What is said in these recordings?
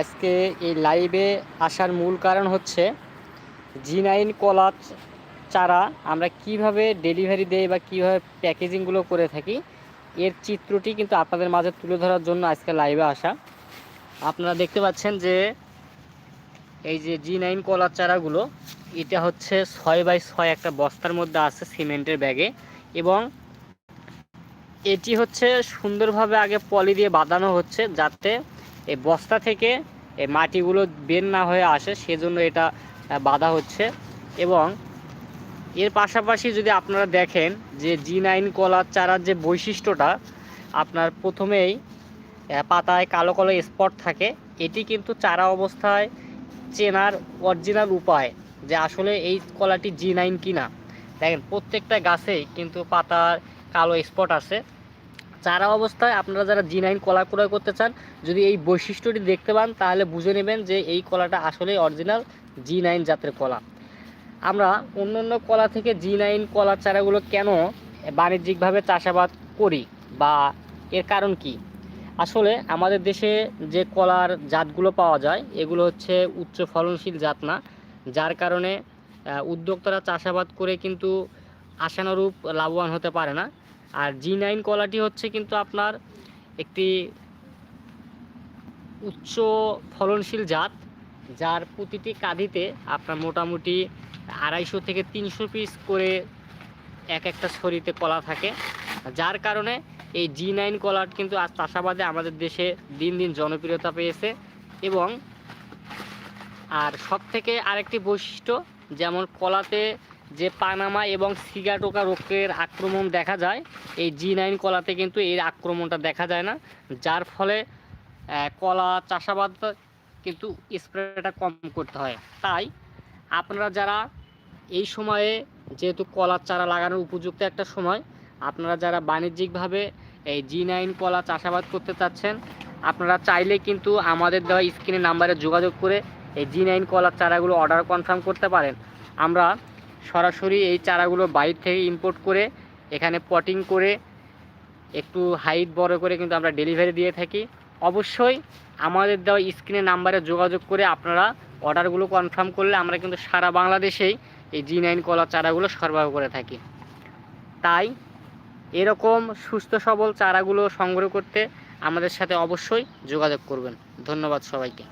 আজকে এই লাইভে আসার মূল কারণ হচ্ছে জি নাইন কলা চারা আমরা কীভাবে ডেলিভারি দেই বা কীভাবে প্যাকেজিংগুলো করে থাকি, এর চিত্রটি কিন্তু আপনাদের মাঝে তুলে ধরার জন্য আজকে লাইভে আসা। আপনারা দেখতে পাচ্ছেন যে এই যে জি নাইন কলার চারাগুলো, এটা হচ্ছে ছয় বাই ছয় একটা বস্তার মধ্যে আছে সিমেন্টের ব্যাগে এবং এটি হচ্ছে সুন্দরভাবে আগে পলি দিয়ে বাঁধানো হচ্ছে যাতে এই বস্তা থেকে এই মাটিগুলো বের না হয়ে আসে, সেজন্য এটা বাঁধা হচ্ছে। এবং এর পাশাপাশি যদি আপনারা দেখেন যে জি নাইন কলার চারার যে বৈশিষ্ট্যটা, আপনার প্রথমেই পাতায় কালো কালো স্পট থাকে। এটি কিন্তু চারা অবস্থায় চেনার অরিজিনাল উপায় যে আসলে এই কলাটি জি নাইন কিনা। দেখেন, প্রত্যেকটা গাছেই কিন্তু পাতার কালো স্পট আছে। চারা অবস্থায় আপনারা যারা জি নাইন কলা ক্রয় করতে চান, যদি এই বৈশিষ্ট্যটি দেখতে পান, তাহলে বুঝে নেবেন যে এই কলাটা আসলে অরিজিনাল জি নাইন জাতের কলা। আমরা অন্য অন্য কলা থেকে জি নাইন কলার চারাগুলো কেন বাণিজ্যিকভাবে চাষাবাদ করি বা এর কারণ কি? আসলে আমাদের দেশে যে কলার জাতগুলো পাওয়া যায়, এগুলো হচ্ছে উচ্চ ফলনশীল জাত না, যার কারণে উদ্যোক্তারা চাষাবাদ করে কিন্তু আশানুরূপ লাভবান হতে পারে না। আর জি নাইন কলাটি হচ্ছে কিন্তু আপনার একটি উচ্চ ফলনশীল জাত, যার প্রতিটি কাঁধিতে আপনার মোটামুটি আড়াইশো থেকে তিনশো পিস করে এক একটা ছড়িতে কলা থাকে। যার কারণে এই জি নাইন কলার কিন্তু আজ চাষাবাদে আমাদের দেশে দিন দিন জনপ্রিয়তা পেয়েছে এবং আর সব থেকে আরেকটি বৈশিষ্ট্য, যেমন কলাতে যে পানামা এবং সিগাটোকা রোগের আক্রমণ দেখা যায়, এই জি নাইন কলাতে কিন্তু এর আক্রমণটা দেখা যায় না। যার ফলে কলা চাষাবাদ কিন্তু স্প্রেটা কম করতে হয়। তাই আপনারা যারা এই সময়ে যেহেতু কলার চারা লাগানোর উপযুক্ত একটা সময়, আপনারা যারা বাণিজ্যিকভাবে এই জি নাইন কলা চাষাবাদ করতে চাচ্ছেন, আপনারা চাইলে কিন্তু আমাদের দেওয়া স্ক্রিনের নাম্বারে যোগাযোগ করে এই জি নাইন কলার চারাগুলো অর্ডার কনফার্ম করতে পারেন। আমরা সরাসরি এই চারাগুলো বাইর থেকে ইম্পোর্ট করে এখানে পটিং করে একটু হাইট বড় করে কিন্তু আমরা ডেলিভারি দিয়ে থাকি। অবশ্যই আমাদের দেওয়া স্ক্রিনের নাম্বারে যোগাযোগ করে আপনারা অর্ডারগুলো কনফার্ম করলে আমরা কিন্তু সারা বাংলাদেশেই এই জি নাইন কলার চারাগুলো সরবরাহ করে থাকি। তাই এরকম সুস্থ সবল চারাগুলো সংগ্রহ করতে আমাদের সাথে অবশ্যই যোগাযোগ করবেন। ধন্যবাদ সবাইকে।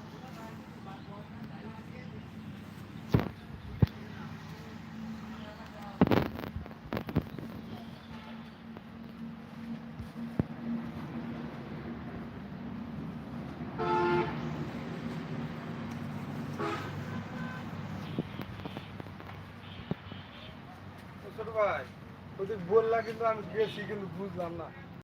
ছোট ভাই। ওদের বললা কিন্তু আমি গেছি কিন্তু বুঝলাম না।